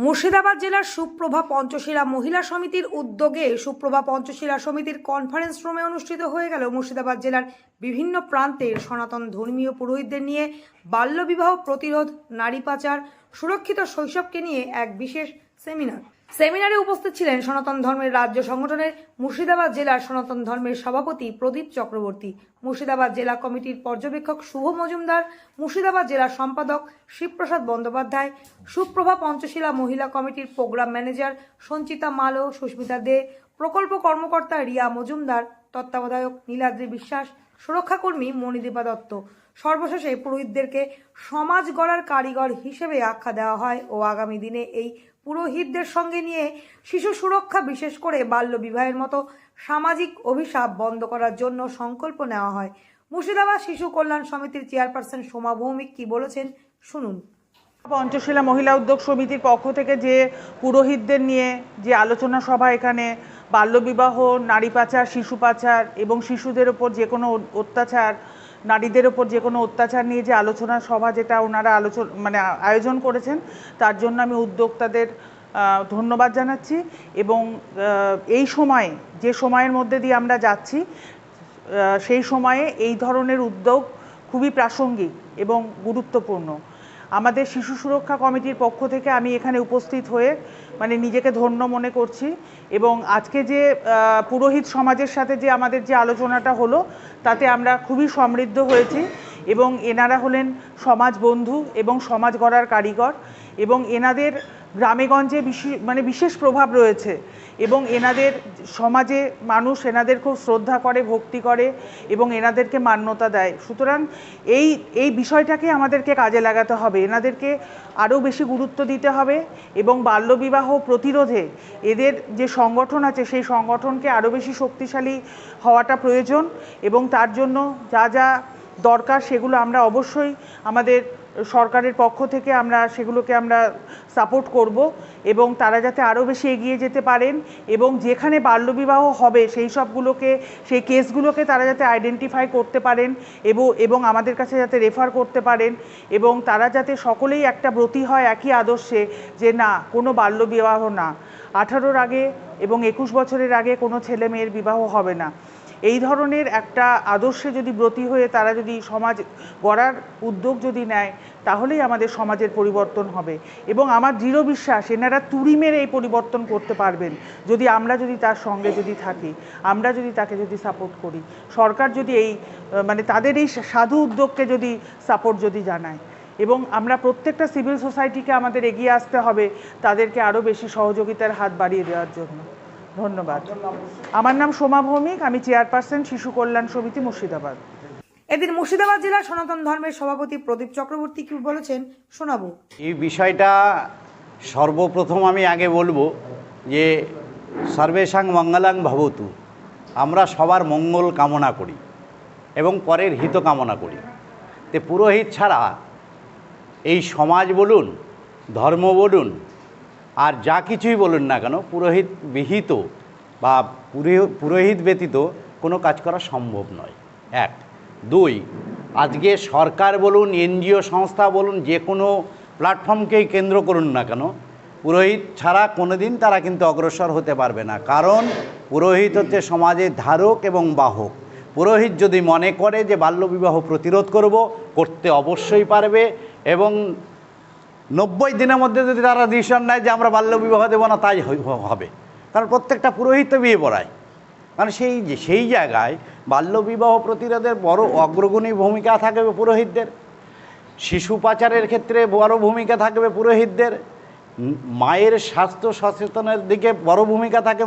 মুর্শিদাবাদ জেলার সুপ্রভা পঞ্চশিলা মহিলা সমিতির উদ্যোগে সুপ্রভা পঞ্চশিলা সমিতির কনফারেন্স রুমে অনুষ্ঠিত হয়ে গেল মুর্শিদাবাদ জেলার বিভিন্ন প্রান্তের সনাতন ধর্মীয় পুরোহিতদের নিয়ে বাল্যবিবাহ প্রতিরোধ, নারী পাচার, সুরক্ষিত শৈশবকে নিয়ে এক বিশেষ সেমিনার সেমিনারে উপস্থিত ছিলেন সনাতন ধর্মের রাজ্য সংগঠনের মুর্শিদাবাদ জেলার সনাতন ধর্মের সভাপতি প্রদীপ চক্রবর্তী, মুর্শিদাবাদ জেলা কমিটির পর্যবেক্ষক শুভ মজুমদার, মুর্শিদাবাদ জেলার সম্পাদক শিবপ্রসাদ বন্দ্যোপাধ্যায়, সুপ্রভা পঞ্চশীলা মহিলা কমিটির প্রোগ্রাম ম্যানেজার সঞ্চিতা মালো, সুস্মিতা দে, প্রকল্প কর্মকর্তা রিয়া মজুমদার, তত্ত্বাবধায়ক নীলাদ্রি বিশ্বাস, সুরক্ষাকর্মী মণিদীপা দত্ত। সর্বশেষে পুরোহিতদেরকে সমাজ গড়ার কারিগর হিসেবে আখ্যা দেওয়া হয় ও আগামী দিনে এই পুরোহিতদের সঙ্গে নিয়ে শিশু সুরক্ষা বিশেষ করে বাল্য বিবাহের মতো সামাজিক অভিশাপ বন্ধ করার জন্য সংকল্প নেওয়া হয়। মুর্শিদাবাদ শিশু কল্যাণ সমিতির চেয়ারপারসন সোমা ভৌমিক কি বলেছেন শুনুন। পঞ্চশীলা মহিলা উদ্যোগ সমিতির পক্ষ থেকে যে পুরোহিতদের নিয়ে যে আলোচনা সভা এখানে বাল্যবিবাহ নারী পাচার, শিশু পাচার এবং শিশুদের ওপর যে কোনো অত্যাচার নারীদের ওপর যে কোনো অত্যাচার নিয়ে যে আলোচনা সভা যেটা ওনারা আলোচনা মানে আয়োজন করেছেন, তার জন্য আমি উদ্যোক্তাদের ধন্যবাদ জানাচ্ছি এবং এই সময়ে, যে সময়ের মধ্যে দিয়ে আমরা যাচ্ছি সেই সময়ে এই ধরনের উদ্যোগ খুবই প্রাসঙ্গিক এবং গুরুত্বপূর্ণ। আমাদের শিশু সুরক্ষা কমিটির পক্ষ থেকে আমি এখানে উপস্থিত হয়ে মানে নিজেকে ধন্য মনে করছি এবং আজকে যে পুরোহিত সমাজের সাথে যে আমাদের যে আলোচনাটা হলো, তাতে আমরা খুবই সমৃদ্ধ হয়েছি এবং এনারা হলেন সমাজ বন্ধু এবং সমাজ গড়ার কারিগর এবং এনাদের গ্রামেগঞ্জে বিশেষ মানে বিশেষ প্রভাব রয়েছে। এবং এনাদের সমাজে মানুষ এনাদের খুব শ্রদ্ধা করে, ভক্তি করে এবং এনাদেরকে মান্যতা দেয়। সুতরাং এই এই বিষয়টাকে আমাদেরকে কাজে লাগাতে হবে। এনাদেরকে আরও বেশি গুরুত্ব দিতে হবে এবং বাল্যবিবাহ প্রতিরোধে এদের যে সংগঠন আছে, সেই সংগঠনকে আরও বেশি শক্তিশালী হওয়াটা প্রয়োজন এবং তার জন্য যা যা দরকার সেগুলো আমরা অবশ্যই আমাদের সরকারের পক্ষ থেকে আমরা সেগুলোকে আমরা সাপোর্ট করব এবং তারা যাতে আরও বেশি এগিয়ে যেতে পারেন এবং যেখানে বাল্যবিবাহ হবে সেই সবগুলোকে, সেই কেসগুলোকে তারা যাতে আইডেন্টিফাই করতে পারেন এবং এবং আমাদের কাছে যাতে রেফার করতে পারেন এবং তারা যাতে সকলেই একটা ব্রতী হয় একই আদর্শে যে না, কোনো বাল্যবিবাহ না। আঠারোর আগে এবং একুশ বছরের আগে কোনো ছেলে মেয়ের বিবাহ হবে না। এই ধরনের একটা আদর্শে যদি ব্রতী হয়ে তারা যদি সমাজ গড়ার উদ্যোগ যদি নেয়, তাহলেই আমাদের সমাজের পরিবর্তন হবে। এবং আমার দৃঢ় বিশ্বাস, এনারা তুড়ি মেরে এই পরিবর্তন করতে পারবেন, যদি আমরা যদি তার সঙ্গে যদি থাকি, আমরা যদি তাকে যদি সাপোর্ট করি। সরকার যদি এই মানে তাদের এই সাধু উদ্যোগকে যদি সাপোর্ট যদি জানায়। এবং আমরা প্রত্যেকটা সিভিল সোসাইটিকে আমাদের এগিয়ে আসতে হবে, তাদেরকে আরও বেশি সহযোগিতার হাত বাড়িয়ে দেওয়ার জন্য। ধন্যবাদ। আমার নাম সোমা ভৌমিক আমি চেয়ারপারসন শিশু কল্যাণ সমিতি মুর্শিদাবাদ। এদিন মুর্শিদাবাদ জেলা সনাতন ধর্মের সভাপতি প্রদীপ চক্রবর্তী কি বলেছেন শোনাবো। এই বিষয়টা সর্বপ্রথম আমি আগে বলব যে সর্বেশাং মঙ্গলাং ভবতু আমরা সবার মঙ্গল কামনা করি এবং পরের হিত কামনা করি। তে পুরোহিত ছাড়া এই সমাজ বলুন ধর্ম বলুন আর যা কিছুই বলুন না কেন, পুরোহিত বিহিত বা পুরোহ- পুরোহিত ব্যতীত কোনো কাজ করা সম্ভব নয়। এক। দুই, আজকে সরকার বলুন, এনজিও সংস্থা বলুন, যে কোনো প্ল্যাটফর্মকেই কেন্দ্র করুন না কেন, পুরোহিত ছাড়া কোনো দিন তারা কিন্তু অগ্রসর হতে পারবে না। কারণ পুরোহিত হচ্ছে সমাজের ধারক এবং বাহক। পুরোহিত যদি মনে করে যে বাল্যবিবাহ প্রতিরোধ করব, করতে অবশ্যই পারবে এবং নব্বই দিনের মধ্যে যদি তারা ডিসিশন নেয় যে আমরা বাল্যবিবাহ দেবো না, তাই হবে। কারণ প্রত্যেকটা পুরোহিত বিয়ে পড়ায়। কারণ সেই যে সেই জায়গায় বাল্যবিবাহ প্রতিরোধের বড় অগ্রগণী ভূমিকা থাকবে পুরোহিতদের। শিশু পাচারের ক্ষেত্রে বড় ভূমিকা থাকবে পুরোহিতদের। মায়ের স্বাস্থ্য সচেতনের দিকে বড় ভূমিকা থাকে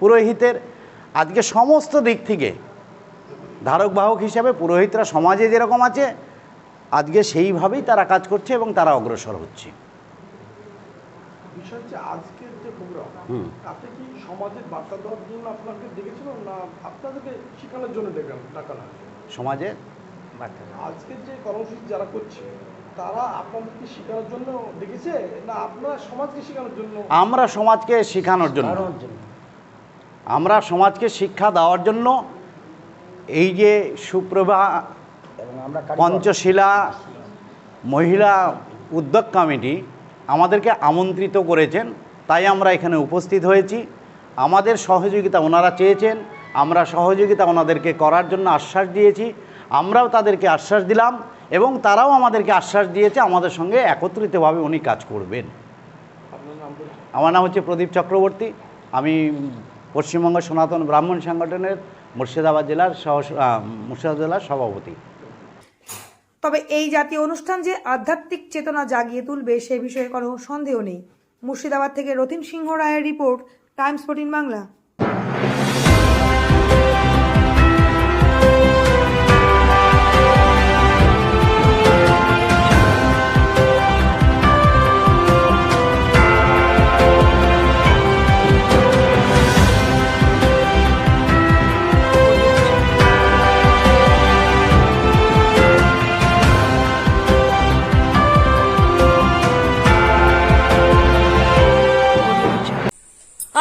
পুরোহিতের। আজকে সমস্ত দিক থেকে ধারক বাহক হিসাবে পুরোহিতরা সমাজে যেরকম আছে আজকে সেইভাবেই তারা কাজ করছে এবং তারা অগ্রসর হচ্ছে। বিষয় হচ্ছে আজকের যে প্রোগ্রাম হুম। তাতে কি সমাজের আজকের যে কর্মসূচি যারা করছে তারা আপনাদেরকে শেখানোর জন্য না আপনারা সমাজকে শেখানোর জন্য? আমরা সমাজকে শেখানোর জন্য। আমরা সমাজকে শিক্ষা দেওয়ার জন্য এই যে সুপ্রভা পঞ্চশীলা মহিলা উদ্যোগ কমিটি আমাদেরকে আমন্ত্রিত করেছেন তাই আমরা এখানে উপস্থিত হয়েছি। আমাদের সহযোগিতা ওনারা চেয়েছেন আমরা সহযোগিতা ওনাদেরকে করার জন্য আশ্বাস দিয়েছি আমরাও তাদেরকে আশ্বাস দিলাম এবং তারাও আমাদেরকে আশ্বাস দিয়েছে আমাদের সঙ্গে একত্রিতভাবে উনি কাজ করবেন। আমার নাম হচ্ছে প্রদীপ চক্রবর্তী। আমি পশ্চিমবঙ্গ সনাতন ব্রাহ্মণ সংগঠনের মুর্শিদাবাদ জেলার সহ মুর্শিদাবাদ জেলার সভাপতি। তবে এই জাতীয় অনুষ্ঠান যে আধ্যাত্মিক চেতনা জাগিয়ে তুলবে সে বিষয়ে কোনো সন্দেহ নেই। মুর্শিদাবাদ থেকে রতিন সিংহ রায়ের রিপোর্ট, টাইমস ফোর্টিন বাংলা।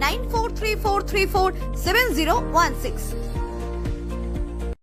9434347016.